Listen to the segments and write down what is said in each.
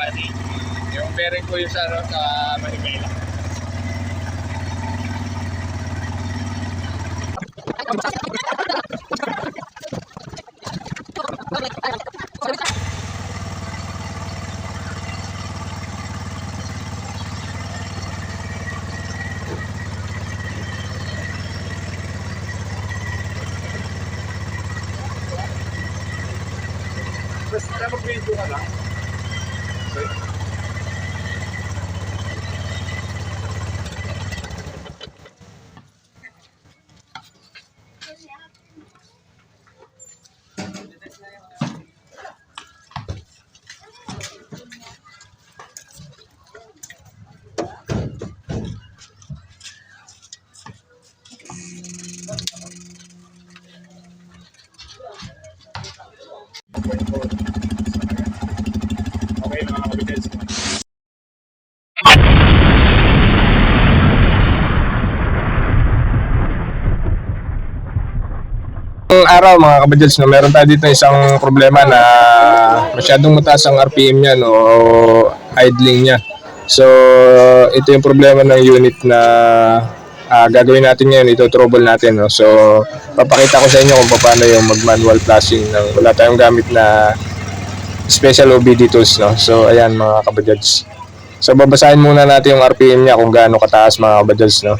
body. Yung bearing ko yung sa, ano, sa Manibela. Basta mag-video ka lang. Okay, araw mga kabadyals, no, meron tayo dito isang problema na masyadong mataas ang RPM niya no, o idling niya. So, ito yung problema ng unit na ah, gagawin natin ngayon, ito trouble natin. No? So, papakita ko sa inyo kung paano yung mag-manual flashing ng wala tayong gamit na special OBD tools. No? So, ayan mga kabadyals. So, babasahin muna natin yung RPM niya kung gaano kataas mga kabadyals. No?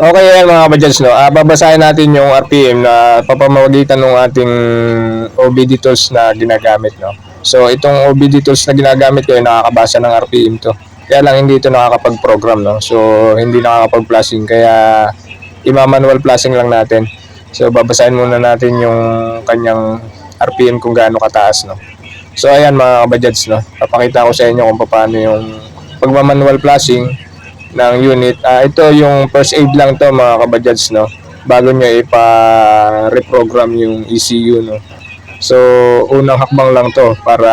Okay yan mga kabadyals, no? Ah, babasahin natin yung RPM na papamagitan ng ating OBD tools na ginagamit, no? So, itong OBD tools na ginagamit ko ay nakakabasa ng RPM to. Kaya lang hindi ito nakakapag-program, no? So, hindi nakakapag-flashing. Kaya, ima-manual flashing lang natin. So, babasahin muna natin yung kanyang RPM kung gaano kataas, no? So, ayan mga kabadyals, no? Papakita ko sa inyo kung paano yung pagmamanual flashing ng unit. Ah, ito yung first aid lang to mga kabadyals no. Bago nyo ipa-reprogram yung ECU no. So, unang hakbang lang to para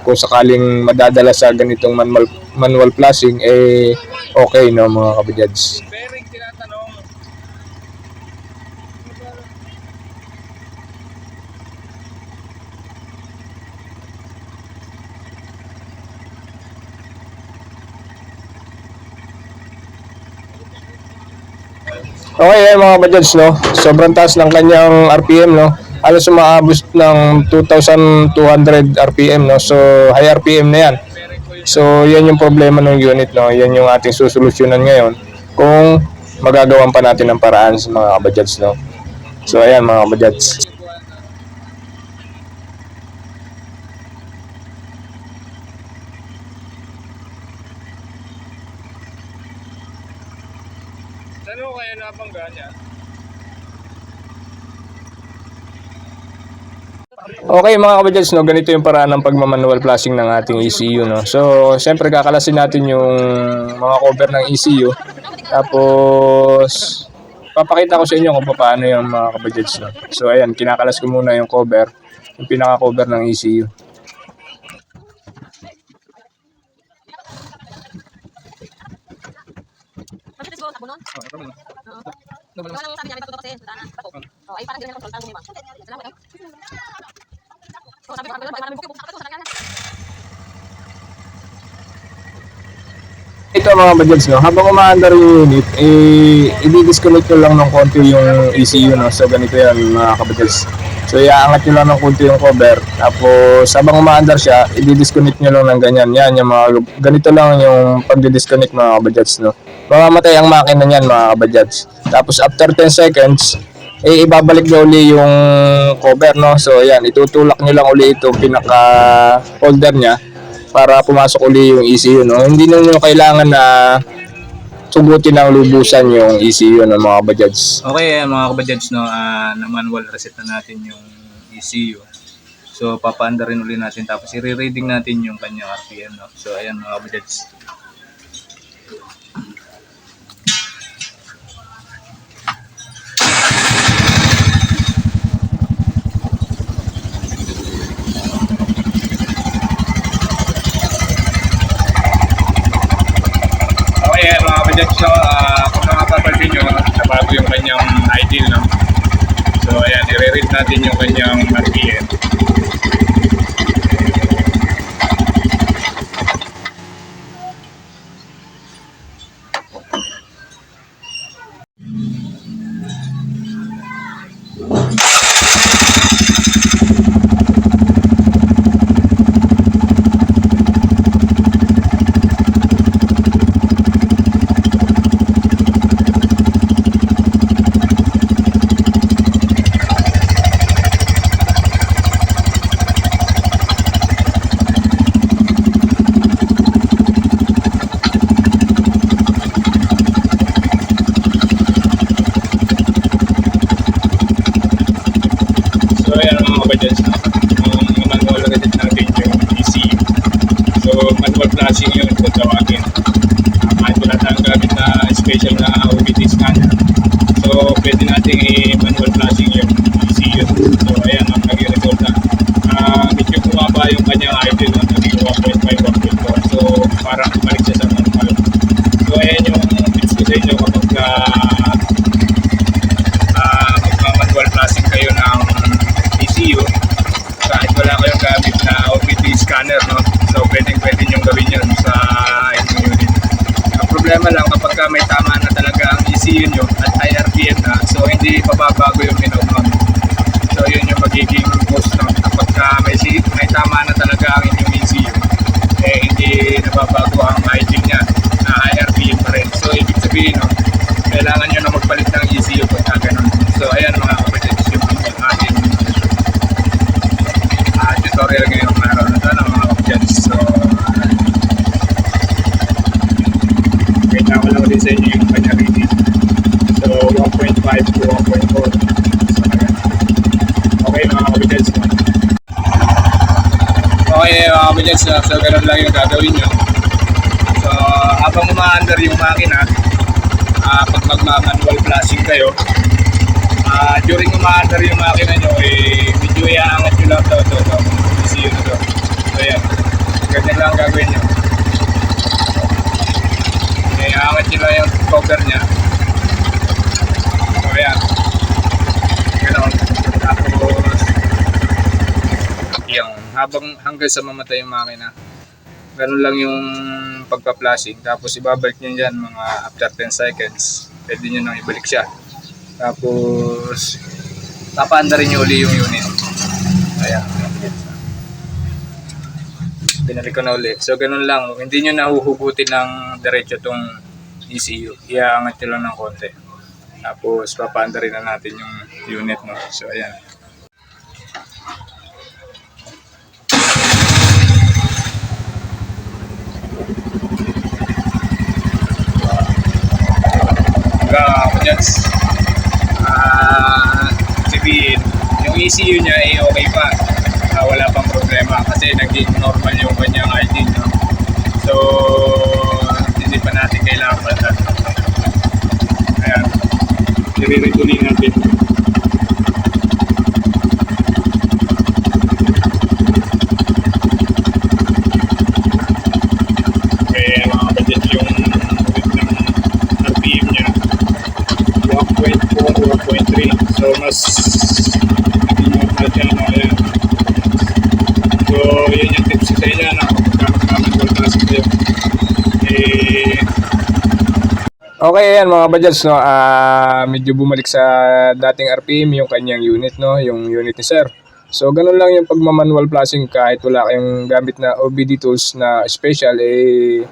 kung sakaling madadala sa ganitong manual, manual flashing, eh okay no mga kabadyals. Okay, yan mga kabadyals, no? Sobrang taas ng kanyang RPM, no? Halos umaabot ng 2,200 RPM, no? So, high RPM na yan. So, yan yung problema ng unit, no? Yan yung ating susolusyonan ngayon kung magagawan pa natin ng paraan sa mga kabadyals, no? So, ayan mga kabadyals. Saan mo niya? Okay mga kabadyals, no, ganito yung paraan ng pagmamanual flashing ng ating ECU. No? So, siyempre kakalasin natin yung mga cover ng ECU. Tapos, papakita ko sa inyo kung paano yung mga kabadyals. No? So, ayan, kinakalas ko muna yung cover, yung pinaka-cover ng ECU. Bakit ko ako nun? Oo. Wala nang sabi niya, may patutok kasi. Wala na. Bato. Ay parang ganyan lang kontrol mo. Salamat. Oh, sabi ko, parang kanya. Ito mga badyals, no? habang umaandar yung unit, eh, i-disconnect nyo lang ng konti yung ECU. No? So, ganito yan mga kabadyals. So, iaangat nyo lang ng konti yung cover. Tapos, habang umaandar siya, i-disconnect nyo lang ng ganyan. Yan, yung mga, ganito lang yung pag-disconnect mga kabadyals. No? Mamamatay ang makina niyan mga kabadyals. Tapos, after 10 seconds, eh, ibabalik nyo uli yung cover. No? So, ayan, itutulak nyo lang uli itong pinaka-holder niya para pumasok uli yung ECU no. Hindi nyo kailangan na sugutin ng lubusan yung ECU ng mga bajads. Okay, ayan, mga kabadyans, no, ah, na manual reset na natin yung ECU. So, papaanda rin ulit natin tapos i-reading natin yung kanyang RPM. No? So, ayan mga kabadyans. Bajads. So, uh, kung nakapapansin nyo, nabago yung kanyang idle, no? So, ayan, i-read natin yung kanyang RPM. crushing yun kung tawagin. Uh, kahit wala tayong gamit na special na OBT scanner. So, pwede natin i-manual flushing yun. Easy yun. So, ayan ang naging resulta. Uh, ah, medyo bumaba yung kanyang idle ng 0.5 problema lang kapag ka may tama na talaga ang ECU nyo at RPM na. So hindi mababago yung minog nun so yun yung magiging cost no kapag ka may, si- may tama na talaga ang inyong ECU eh hindi nababago ang idle niya na high RPM pa rin so ibig sabihin no kailangan nyo na magpalit ng ECU pagka ganun. So, ayan mga kapatid, yung ating ah, tutorial ngayong araw na ito ng mga kapatid. So, wait ako lang ulit sa inyo yung kanya reading. So, 1.5 to 1.4. So, ayan. Okay mga kapatid. So, okay mga kapatid, so, so ganun lang yung gagawin nyo. So, habang umaandar yung makina, ah pag magma-manual flashing kayo, ah during umaandar yung makina nyo, eh, medyo iaangat nyo lang to, to, to, ECU na to. So, yan. Ganyan lang ang gagawin nyo. Eh, iaangat nyo lang yung cover niya. So, yan. Ganon. Tapos, yung habang hanggang sa mamatay yung makina, ganun lang yung pagpa-flashing. Tapos ibabalik nyo dyan mga after 10 seconds. Pwede nyo nang ibalik siya. Tapos papaanda rin nyo uli yung unit. Ayan. Binalik ko na uli. So ganun lang. Hindi nyo nahuhugutin ng diretso tong ECU. Iaangat nyo lang ng konti. Tapos papaanda rin na natin yung unit. No? So ayan. Gawins. Ah, sabihin, yung ECU niya ay okay pa. Ah, wala pang problema kasi naging normal yung kanyang ID no? So, hindi pa natin kailangan palitan. Ayan. Nire-retooling natin. Kaya mga kapatid yung ng RPM niya 1.4, 1.3. So, mas siya, no? Ayan. So, yun yung tips sa inyo, no? Kapag kasi kayo. Eh, Okay, ayan mga bajads, no. Ah, medyo bumalik sa dating RPM yung kanyang unit, no, yung unit ni Sir. So, ganun lang yung pagmamanual flashing kahit wala kayong gamit na OBD tools na special, eh,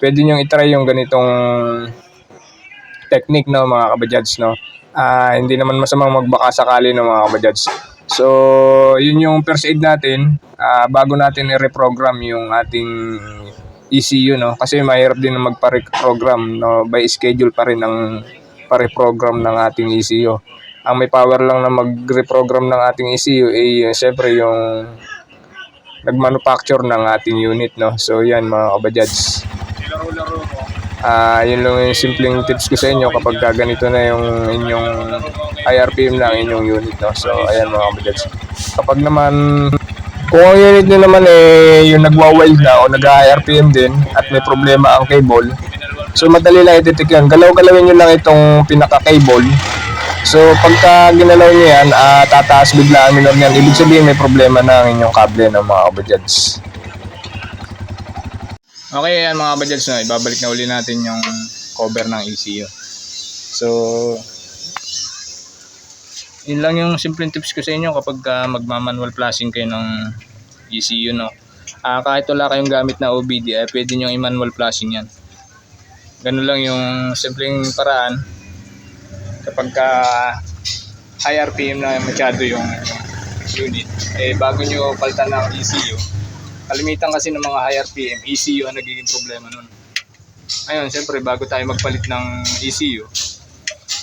pwede nyo itry yung ganitong technique, no, mga kabajads, no. Ah, hindi naman masamang magbaka sakali, no, mga kabajads. So, yun yung first aid natin, ah, bago natin i-reprogram yung ating ECU no kasi mahirap din na magpa-reprogram no by schedule pa rin ang pare-program ng ating ECU. Ang may power lang na mag-reprogram ng ating ECU ay eh, syempre yung nag-manufacture ng ating unit no. So yan mga kabajads. Ah, yun lang yung simpleng tips ko sa inyo kapag ka ganito na yung inyong IRPM lang inyong unit no. So ayan mga kabajads. Kapag naman kung ang unit nyo naman eh yung nagwa-wild na o nag-IRPM din at may problema ang cable, So madali lang i-detect yun. Galaw-galawin nyo lang itong pinaka-cable. So pagka ginalaw nyo yan, ah, tataas bigla ang minor niyan. Ibig sabihin may problema na ang inyong kable ng mga kabajads. Okay, yan mga kabajads, no? ibabalik na uli natin yung cover ng ECU. So, yun lang yung simple tips ko sa inyo kapag uh, magmamanual flashing kayo ng ECU. No? Ah, kahit wala kayong gamit na OBD, eh, pwede nyo i-manual flashing yan. Ganun lang yung simpleng paraan kapag ka high RPM na masyado yung unit, eh bago nyo palitan ng ECU, kalimitan kasi ng mga high RPM, ECU ang nagiging problema nun. Ngayon, siyempre, bago tayo magpalit ng ECU,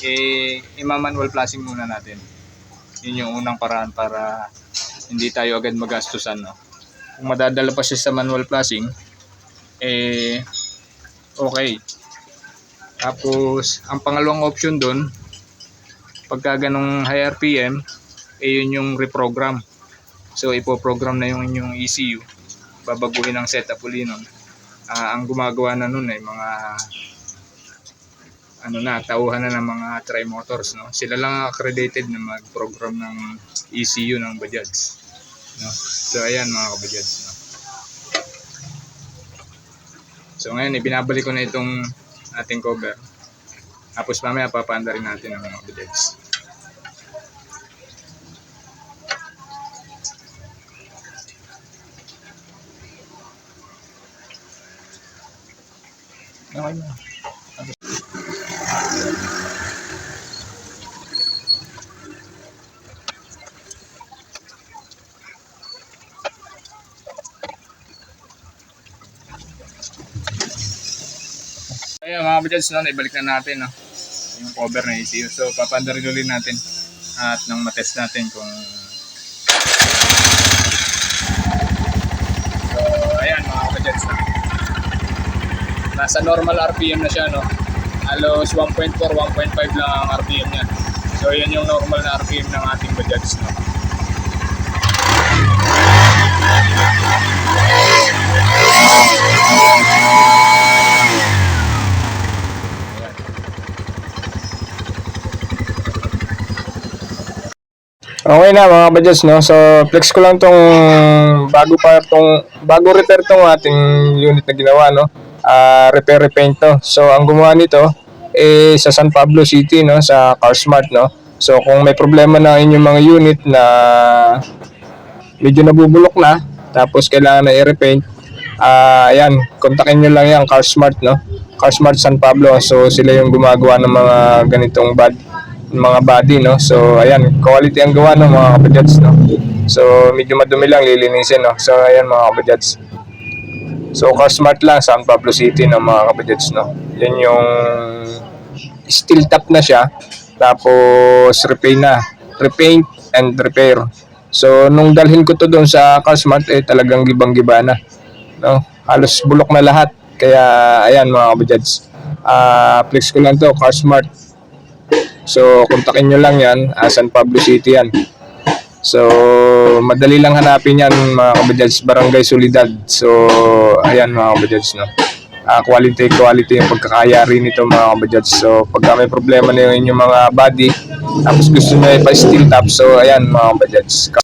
eh, ima-manual flashing muna natin. Yun yung unang paraan para hindi tayo agad magastusan. No? Kung madadala pa siya sa manual flashing, eh, okay. Tapos, ang pangalawang option doon, pagka ganong high RPM, eh yun yung reprogram. So, ipoprogram na yung inyong ECU. Babaguhin ang setup uli nun. Ah, ang gumagawa na nun ay mga ano na, tauhan na ng mga tri-motors. No? Sila lang ang accredited na mag-program ng ECU ng Bajaj. No? So, ayan mga kabajads. No? So, ngayon, ibinabalik ko na itong ating cover. Tapos mamaya papaanda rin natin ang mga Bajaj. Okay na. Ayun mga kabajads, no, ibalik na natin no, yung cover na ECU. So papandarin ulit natin at nang matest natin kung So ayan mga kabajads no. Nasa normal RPM na siya no. Halos 1.4, 1.5 lang ang RPM niya. So yan yung normal na RPM ng ating Bajaj no. Okay na mga kabajads, no? So, flex ko lang tong bago pa tong bago repair tong ating unit na ginawa, no? Ah, repair repaint to. So, ang gumawa nito eh sa San Pablo City, no, sa CarSmart, no. So, kung may problema na inyong mga unit na medyo nabubulok na, tapos kailangan na i-repaint, ah, ayan, kontakin nyo lang yan, CarSmart, no. CarSmart San Pablo. So, sila yung gumagawa ng mga ganitong bad mga body no so ayan quality ang gawa ng mga kabajads no so medyo madumi lang lilinisin no so ayan mga kabajads so car smart lang San Pablo City no mga kabajads no? Yan yung steel top na siya tapos repaint na. Repaint and repair. So nung dalhin ko to doon sa car smart eh talagang gibang giba na no? Halos bulok na lahat. Kaya ayan mga kabajads ah flex ko lang to smart So, kontakin nyo lang yan. Uh, San Pablo City yan. So, madali lang hanapin yan mga kabajads. Barangay Solidad. So, ayan mga kabajads. No? Ah, quality, quality yung pagkakayari nito mga kabajads. So, pagka may problema na yung inyong mga body, tapos gusto nyo ipa-steel top. So, ayan mga kabajads.